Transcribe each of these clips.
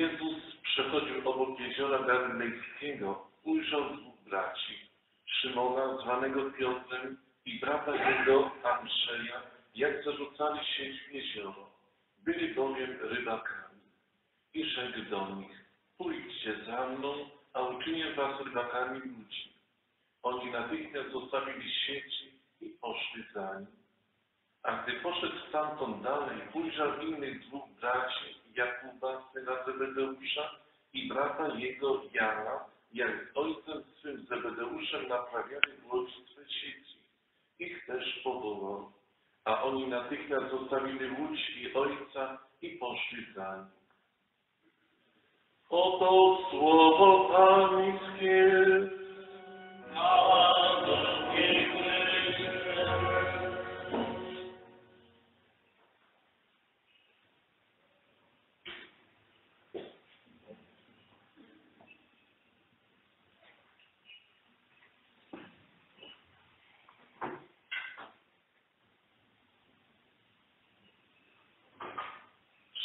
Jezus przechodził obok jeziora Galilejskiego, ujrzał Szymona, zwanego Piotrem i brata jego Andrzeja, jak zarzucali sieć w jezioro. Byli bowiem rybakami. I rzekł do nich, pójdźcie za mną, a uczynię was rybakami ludzi. Oni natychmiast zostawili sieci i poszli za nim. A gdy poszedł stamtąd dalej, ujrzał innych dwóch braci, Jakuba, syna Zebedeusza i brata jego Jana, jak ojcem swym Zebedeuszem naprawiali swe sieci. Ich też powołał, a oni natychmiast zostawili łódź i ojca i poszli za nim. Oto słowo Pańskie.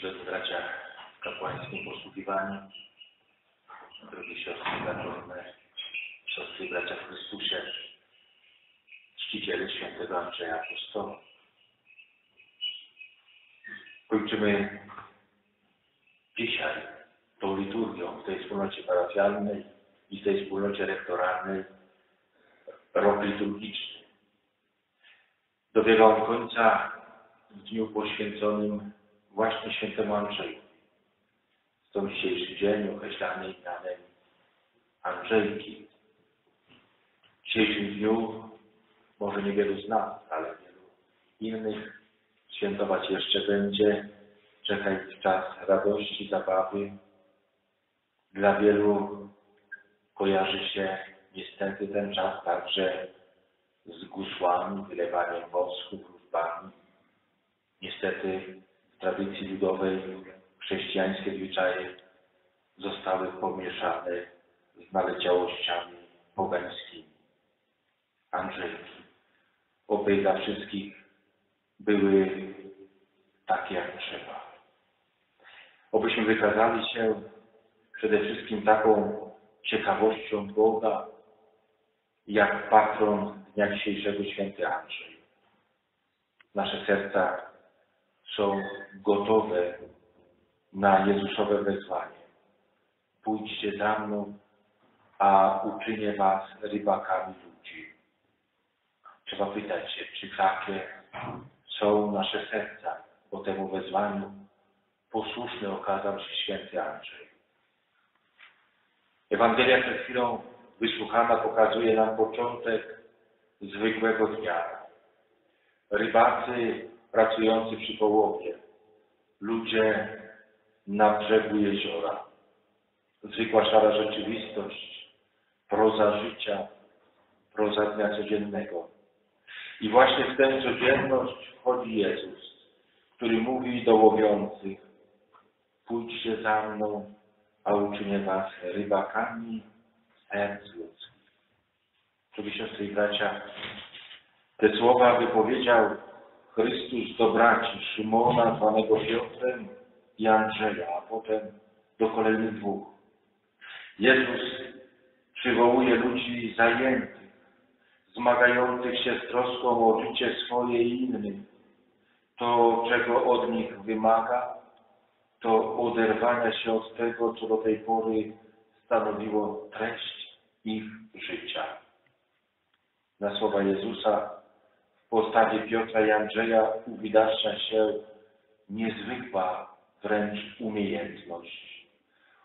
Czcigodni bracia w kapłańskim posługiwaniu, drogie siostry zakonne, siostry bracia w Chrystusie, czciciele świętego Andrzeja Apostoła. Kończymy dzisiaj tą liturgią w tej wspólnocie parafialnej i w tej wspólnocie rektoralnej rok liturgiczny. Dobiega on końca w dniu poświęconym właśnie świętemu Andrzeju. Stąd dzisiejszy dzień określany mianem Andrzejki. W dzisiejszym dniu może niewielu z nas, ale wielu innych świętować jeszcze będzie, czeka ich czas radości, zabawy. Dla wielu kojarzy się niestety ten czas także z gusłami, wylewaniem wosku, wróżbami. Niestety tradycji ludowej chrześcijańskie zwyczaje zostały pomieszane z naleciałościami pogańskimi. Andrzejki. Oby dla wszystkich były takie jak trzeba. Obyśmy wykazali się przede wszystkim taką ciekawością Boga, jak patron dnia dzisiejszego święty Andrzej. Nasze serca są gotowe na Jezusowe wezwanie. Pójdźcie za mną, a uczynię was rybakami ludzi. Trzeba pytać się, czy takie są nasze serca, bo temu wezwaniu posłuszny okazał się święty Andrzej. Ewangelia przed chwilą wysłuchana pokazuje nam początek zwykłego dnia. Rybacy pracujący przy połowie, ludzie na brzegu jeziora. Zwykła szara rzeczywistość, proza życia, proza dnia codziennego. I właśnie w tę codzienność wchodzi Jezus, który mówi do łowiących, pójdźcie za mną, a uczynię was rybakami serc ludzkich. Drogie siostry i bracia, te słowa wypowiedział Chrystus do braci Szymona, zwanego Piotrem i Andrzeja, a potem do kolejnych dwóch. Jezus przywołuje ludzi zajętych, zmagających się z troską o życie swoje i innych. To, czego od nich wymaga, to oderwania się od tego, co do tej pory stanowiło treść ich życia. Na słowa Jezusa postawie Piotra i Andrzeja uwidacznia się niezwykła wręcz umiejętność.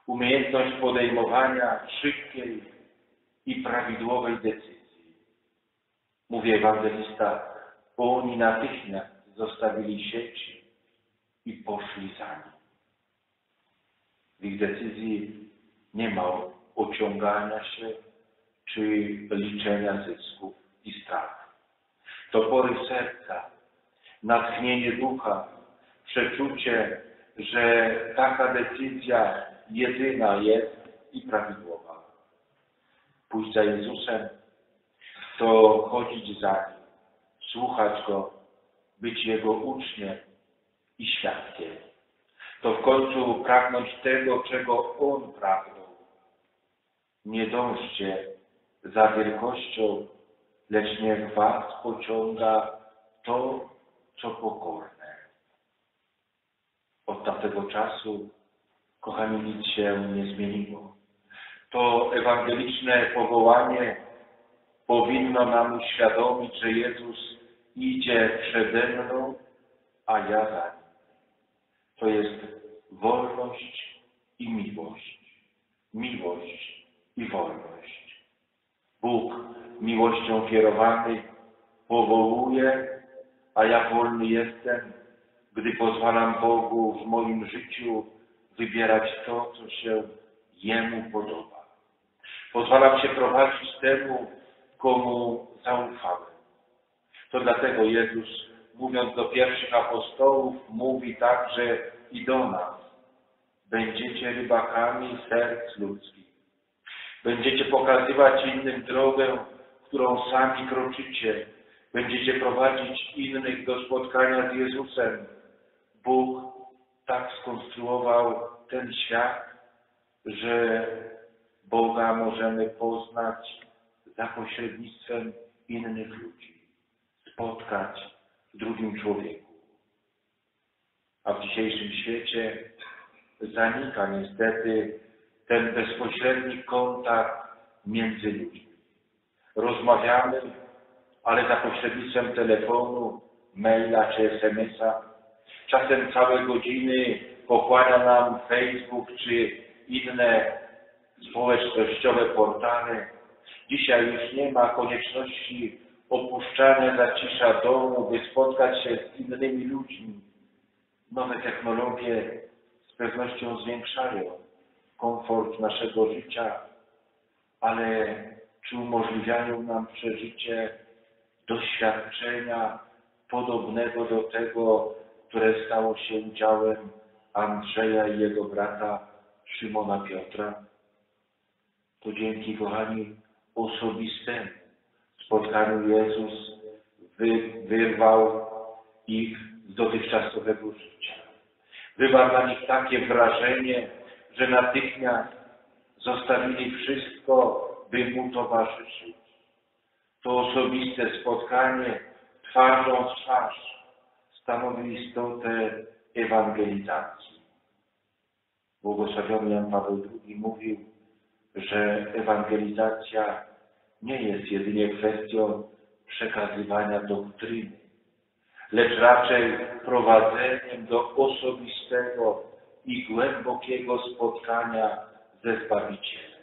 Umiejętność podejmowania szybkiej i prawidłowej decyzji. Mówi ewangelista, bo oni natychmiast zostawili sieci i poszli za nim. W ich decyzji nie ma ociągania się czy liczenia zysków i strat. To pory serca, natchnienie ducha, przeczucie, że taka decyzja jedyna jest i prawidłowa. Pójść za Jezusem to chodzić za Nim, słuchać Go, być Jego uczniem i świadkiem. To w końcu pragnąć tego, czego On pragnął. Nie dążcie za wielkością, lecz niech Was pociąga to, co pokorne. Od tamtego czasu, kochani, nic się nie zmieniło. To ewangeliczne powołanie powinno nam uświadomić, że Jezus idzie przede mną, a ja za nim. To jest wolność i miłość. Miłość i wolność. Bóg miłością kierowany powołuje, a ja wolny jestem, gdy pozwalam Bogu w moim życiu wybierać to, co się Jemu podoba. Pozwalam się prowadzić temu, komu zaufałem. To dlatego Jezus, mówiąc do pierwszych apostołów, mówi także i do nas. Będziecie rybakami serc ludzkich. Będziecie pokazywać innym drogę, którą sami kroczycie. Będziecie prowadzić innych do spotkania z Jezusem. Bóg tak skonstruował ten świat, że Boga możemy poznać za pośrednictwem innych ludzi, spotkać w drugim człowieku. A w dzisiejszym świecie zanika niestety ten bezpośredni kontakt między ludźmi. Rozmawiamy, ale za pośrednictwem telefonu, maila czy SMS-a. Czasem całe godziny pochłania nam Facebook czy inne społecznościowe portale. Dzisiaj już nie ma konieczności opuszczania zacisza domu, by spotkać się z innymi ludźmi. Nowe technologie z pewnością zwiększają komfort naszego życia, ale czy umożliwiają nam przeżycie doświadczenia podobnego do tego, które stało się udziałem Andrzeja i jego brata Szymona Piotra? To dzięki, kochani, osobistemu spotkaniu Jezus wy, wyrwał ich z dotychczasowego życia. Wywarł na nich takie wrażenie, że natychmiast zostawili wszystko, by mu towarzyszyć. To osobiste spotkanie twarzą w twarz stanowi istotę ewangelizacji. Błogosławiony Jan Paweł II mówił, że ewangelizacja nie jest jedynie kwestią przekazywania doktryny, lecz raczej prowadzeniem do osobistego i głębokiego spotkania ze Zbawicielem.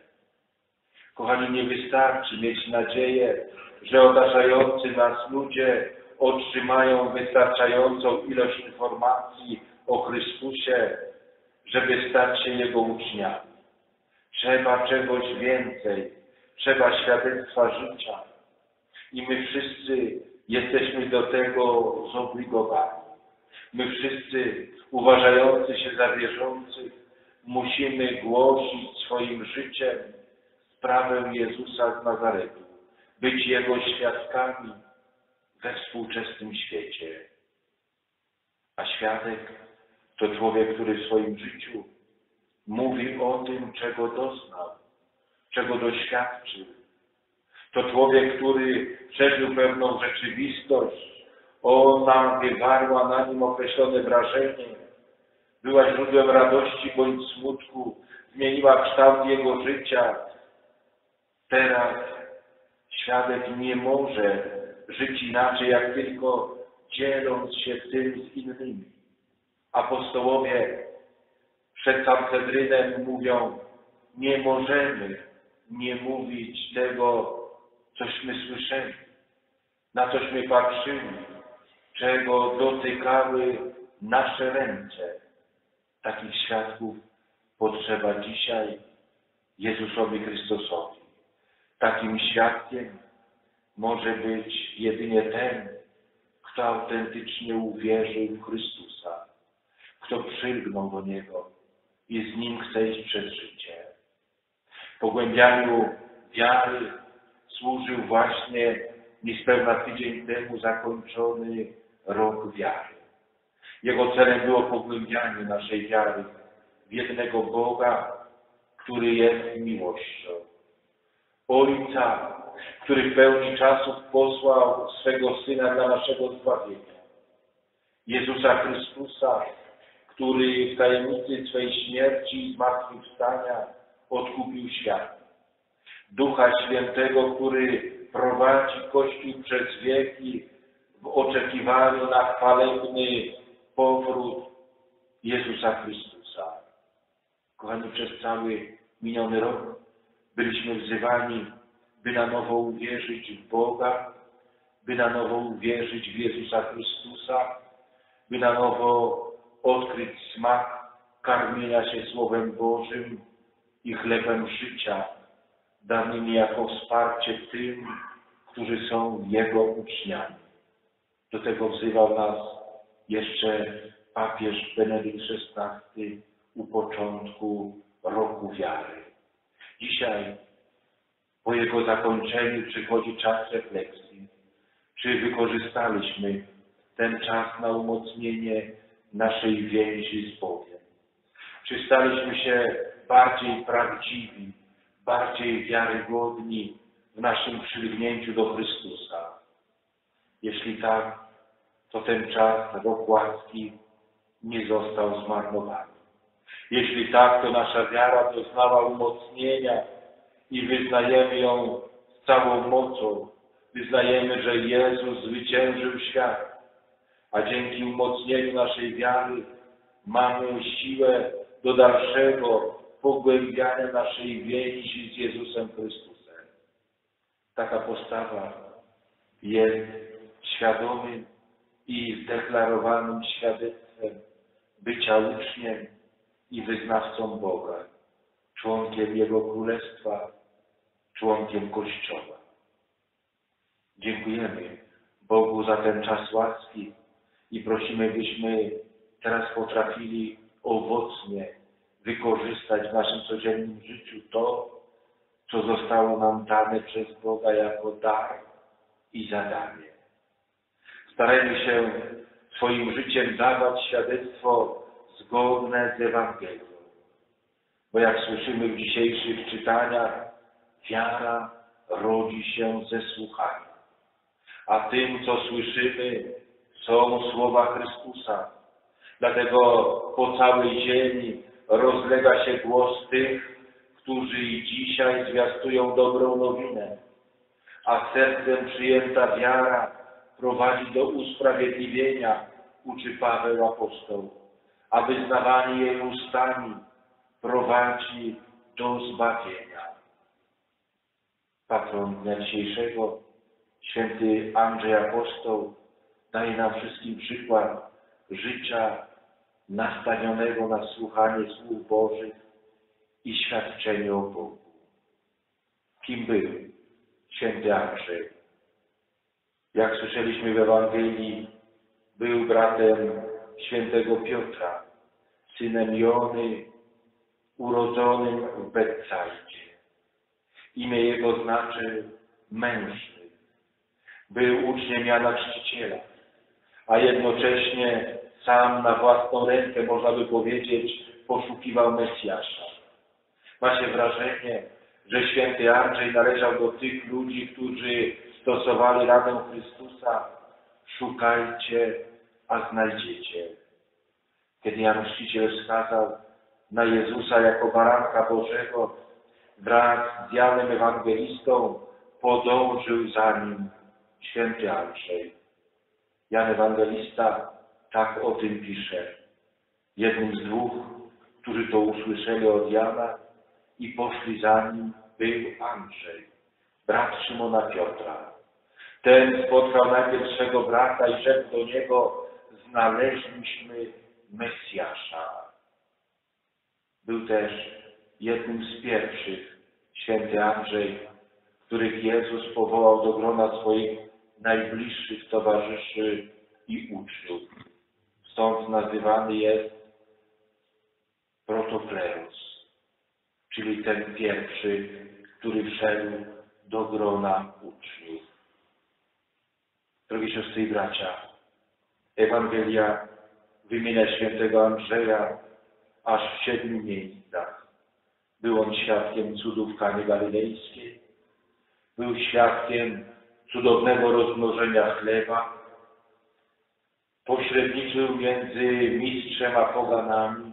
Kochani, nie wystarczy mieć nadzieję, że otaczający nas ludzie otrzymają wystarczającą ilość informacji o Chrystusie, żeby stać się Jego uczniami. Trzeba czegoś więcej, trzeba świadectwa życia. I my wszyscy jesteśmy do tego zobligowani. My wszyscy, uważający się za wierzących, musimy głosić swoim życiem sprawę Jezusa z Nazaretu, być Jego świadkami we współczesnym świecie. A świadek to człowiek, który w swoim życiu mówi o tym, czego doznał, czego doświadczył. To człowiek, który przeżył pewną rzeczywistość, ona wywarła na nim określone wrażenie, była źródłem radości bądź smutku, zmieniła kształt jego życia. Teraz świadek nie może żyć inaczej, jak tylko dzieląc się tym z innymi. Apostołowie przed Sanhedrynem mówią, nie możemy nie mówić tego, cośmy słyszeli, na cośmy patrzyli, czego dotykały nasze ręce. Takich świadków potrzeba dzisiaj Jezusowi Chrystusowi. Takim świadkiem może być jedynie ten, kto autentycznie uwierzył w Chrystusa, kto przylgnął do Niego i z Nim chce iść przez życie. Pogłębianiu wiary służył właśnie niespełna tydzień temu zakończony rok wiary. Jego celem było pogłębianie naszej wiary w jednego Boga, który jest miłością. Ojca, który w pełni czasów posłał swego Syna dla naszego zbawienia. Jezusa Chrystusa, który w tajemnicy swej śmierci i zmartwychwstania odkupił świat. Ducha Świętego, który prowadzi Kościół przez wieki w oczekiwaniu na chwalebny powrót Jezusa Chrystusa. Kochani, przez cały miniony rok byliśmy wzywani, by na nowo uwierzyć w Boga, by na nowo uwierzyć w Jezusa Chrystusa, by na nowo odkryć smak karmienia się Słowem Bożym i chlebem życia, danym jako wsparcie tym, którzy są Jego uczniami. Do tego wzywał nas jeszcze papież Benedykt XVI u początku roku wiary. Dzisiaj, po jego zakończeniu, przychodzi czas refleksji. Czy wykorzystaliśmy ten czas na umocnienie naszej więzi z Bogiem? Czy staliśmy się bardziej prawdziwi, bardziej wiarygodni w naszym przylgnięciu do Chrystusa? Jeśli tak, to ten czas rok łaski nie został zmarnowany. Jeśli tak, to nasza wiara doznała umocnienia i wyznajemy ją z całą mocą. Wyznajemy, że Jezus zwyciężył świat, a dzięki umocnieniu naszej wiary mamy siłę do dalszego pogłębiania naszej więzi z Jezusem Chrystusem. Taka postawa jest świadomym i zdeklarowanym świadectwem bycia uczniem i wyznawcą Boga, członkiem Jego Królestwa, członkiem Kościoła. Dziękujemy Bogu za ten czas łaski i prosimy, byśmy teraz potrafili owocnie wykorzystać w naszym codziennym życiu to, co zostało nam dane przez Boga jako dar i zadanie. Starajmy się swoim życiem dawać świadectwo zgodne z Ewangelią. Bo jak słyszymy w dzisiejszych czytaniach, wiara rodzi się ze słuchania. A tym, co słyszymy, są słowa Chrystusa. Dlatego po całej ziemi rozlega się głos tych, którzy i dzisiaj zwiastują dobrą nowinę. A sercem przyjęta wiara prowadzi do usprawiedliwienia, uczy Paweł apostoł, a wyznawanie jej ustami prowadzi do zbawienia. Patron dnia dzisiejszego, święty Andrzej Apostoł, daje nam wszystkim przykład życia nastawionego na słuchanie słów Bożych i świadczenie o Bogu. Kim był święty Andrzej? Jak słyszeliśmy w Ewangelii, był bratem świętego Piotra, synem Jony, urodzonym w Betsajdzie. Imię jego znaczy mężny. Był uczniem Jana Chrzciciela, a jednocześnie sam na własną rękę, można by powiedzieć, poszukiwał Mesjasza. Ma się wrażenie, że święty Andrzej należał do tych ludzi, którzy stosowali radę Chrystusa, szukajcie, a znajdziecie. Kiedy Jan Chrzciciel wskazał na Jezusa jako baranka Bożego, wraz z Janem Ewangelistą podążył za nim święty Andrzej. Jan Ewangelista tak o tym pisze. Jednym z dwóch, którzy to usłyszeli od Jana i poszli za nim, był Andrzej, brat Szymona Piotra. Ten spotkał najpierw swego brata i rzekł do niego, znaleźliśmy Mesjasza. Był też jednym z pierwszych, święty Andrzej, których Jezus powołał do grona swoich najbliższych towarzyszy i uczniów. Stąd nazywany jest protokleros, czyli ten pierwszy, który wszedł do grona uczniów. Drogie siostry i bracia, Ewangelia wymienia świętego Andrzeja aż w siedmiu miejscach. Był on świadkiem cudów Kany Galilejskiej, był świadkiem cudownego rozmnożenia chleba, pośredniczył między mistrzem a poganami,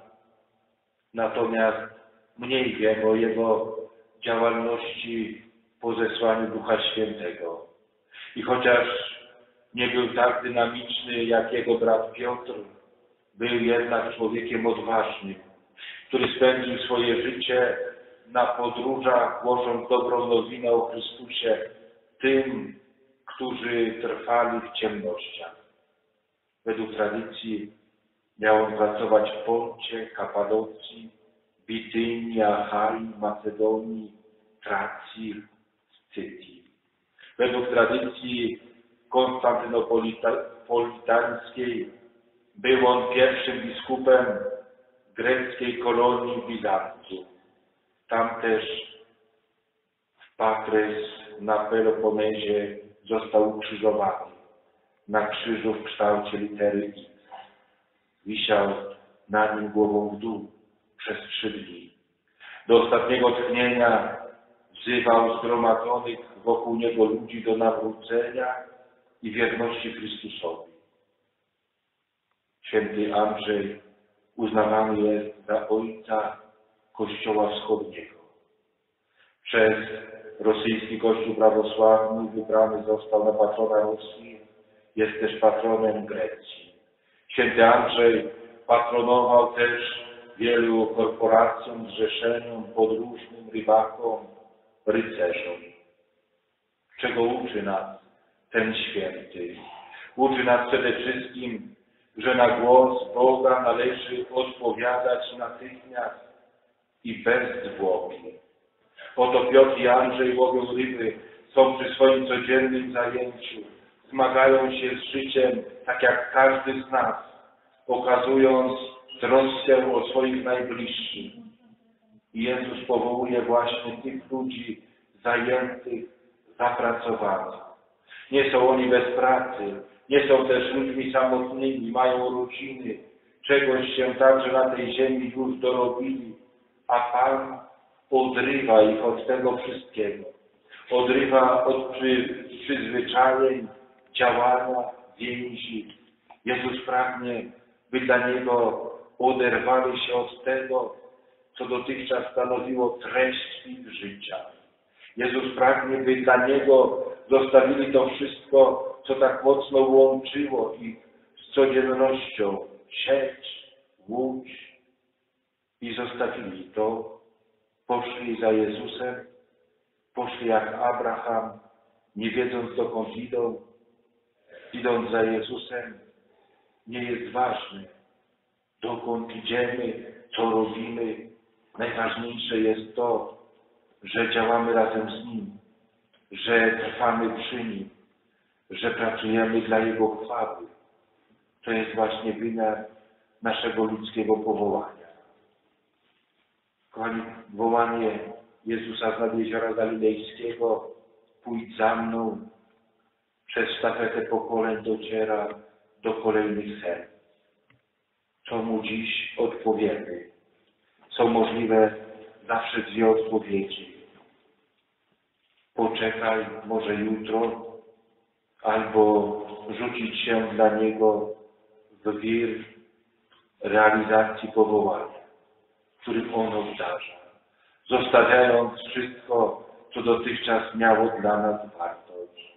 natomiast mniej wiem o jego działalności po zesłaniu Ducha Świętego. I chociaż nie był tak dynamiczny jak jego brat Piotr, był jednak człowiekiem odważnym, który spędził swoje życie na podróżach, głosząc dobrą nowinę o Chrystusie tym, którzy trwali w ciemnościach. Według tradycji miał on pracować w Poncie, Kapadocji, Bitynii, Achai, Macedonii, Tracji, Scytii. Według tradycji konstantynopolitańskiej był on pierwszym biskupem greckiej kolonii Bizancjum. Tam też w Patres na Peloponezie został ukrzyżowany na krzyżu w kształcie litery X. Wisiał na nim głową w dół przez trzy dni. Do ostatniego tchnienia wzywał zgromadzonych wokół niego ludzi do nawrócenia i wierności Chrystusowi. Święty Andrzej uznawany jest za ojca Kościoła Wschodniego. Przez rosyjski Kościół prawosławny wybrany został na patrona Rosji, jest też patronem Grecji. Święty Andrzej patronował też wielu korporacjom, zrzeszeniom, podróżnym, rybakom, rycerzom. Czego uczy nas ten święty? Uczy nas przede wszystkim, że na głos Boga należy odpowiadać natychmiast i bez zwłoki. Oto Piotr i Andrzej łowią ryby, są przy swoim codziennym zajęciu, zmagają się z życiem tak jak każdy z nas, okazując troskę o swoich najbliższych. I Jezus powołuje właśnie tych ludzi zajętych, zapracowanych. Nie są oni bez pracy, nie są też ludźmi samotnymi, mają rodziny, czegoś się także na tej ziemi już dorobili, a Pan odrywa ich od tego wszystkiego. Odrywa od przy, przyzwyczajeń, działania, więzi. Jezus pragnie, by dla Niego oderwali się od tego, co dotychczas stanowiło treść ich życia. Jezus pragnie, by dla Niego zostawili to wszystko, co tak mocno łączyło ich z codziennością, sieć, łódź i zostawili to, poszli za Jezusem, poszli jak Abraham, nie wiedząc dokąd idą, idąc za Jezusem, nie jest ważne, dokąd idziemy, co robimy. Najważniejsze jest to, że działamy razem z Nim, że trwamy przy Nim, że pracujemy dla Jego chwały. To jest właśnie wymiar naszego ludzkiego powołania. Kochani, wołanie Jezusa nad jeziora Galilejskiego, pójdź za mną, przez sztafetę pokoleń dociera do kolejnych serc. Co mu dziś odpowiemy? Są możliwe zawsze dwie odpowiedzi. Poczekaj, może jutro, albo rzucić się dla niego w wir realizacji powołania, którym on obdarza, zostawiając wszystko, co dotychczas miało dla nas wartość.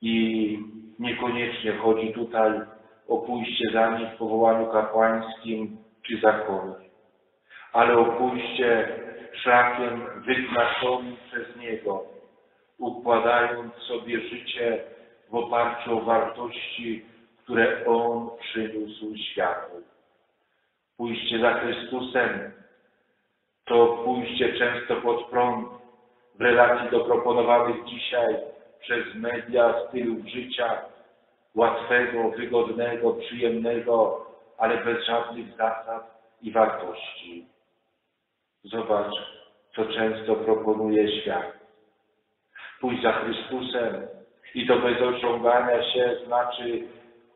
I niekoniecznie chodzi tutaj o pójście za nim w powołaniu kapłańskim czy zakonie, ale o pójście szlakiem wyznaczonym przez Niego, układając sobie życie w oparciu o wartości, które On przyniósł światu. Pójście za Chrystusem to pójście często pod prąd, relacji do proponowanych dzisiaj przez media stylów życia, łatwego, wygodnego, przyjemnego, ale bez żadnych zasad i wartości. Zobacz, co często proponuje świat. Pójść za Chrystusem i to bez ociągania się znaczy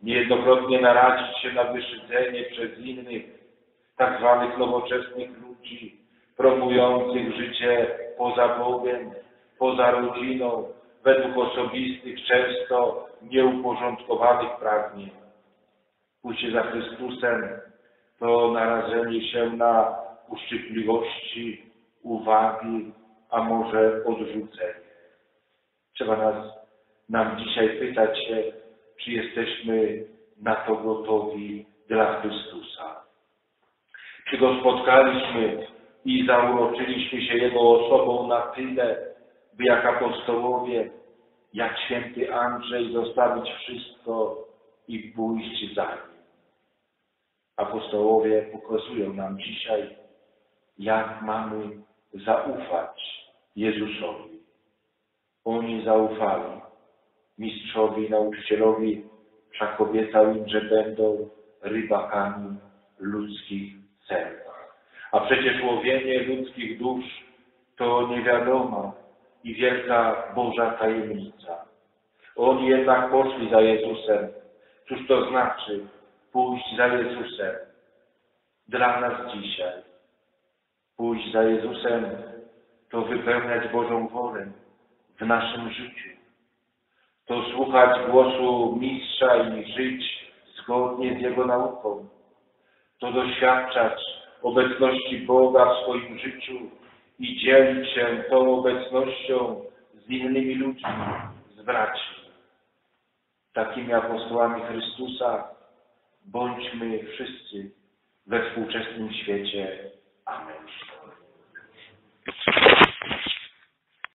niejednokrotnie narazić się na wyszydzenie przez innych, tak zwanych nowoczesnych ludzi, promujących życie poza Bogiem, poza rodziną, według osobistych, często nieuporządkowanych pragnień. Pójście za Chrystusem to narażenie się na uszczypliwości, uwagi, a może odrzucenie. Trzeba nas, nam dzisiaj pytać się, czy jesteśmy na to gotowi dla Chrystusa. Czy Go spotkaliśmy i zauroczyliśmy się Jego osobą na tyle, by jak apostołowie, jak święty Andrzej zostawić wszystko i pójść za Nim. Apostołowie pokazują nam dzisiaj, jak mamy zaufać Jezusowi. Oni zaufali mistrzowi, nauczycielowi, wszak obiecał im, że będą rybakami ludzkich serc. A przecież łowienie ludzkich dusz to niewiadoma i wielka Boża tajemnica. Oni jednak poszli za Jezusem. Cóż to znaczy pójść za Jezusem dla nas dzisiaj? Pójść za Jezusem to wypełniać Bożą wolę w naszym życiu. To słuchać głosu mistrza i żyć zgodnie z Jego nauką. To doświadczać obecności Boga w swoim życiu i dzielić się tą obecnością z innymi ludźmi, z braćmi. Takimi apostołami Chrystusa bądźmy wszyscy we współczesnym świecie Amen.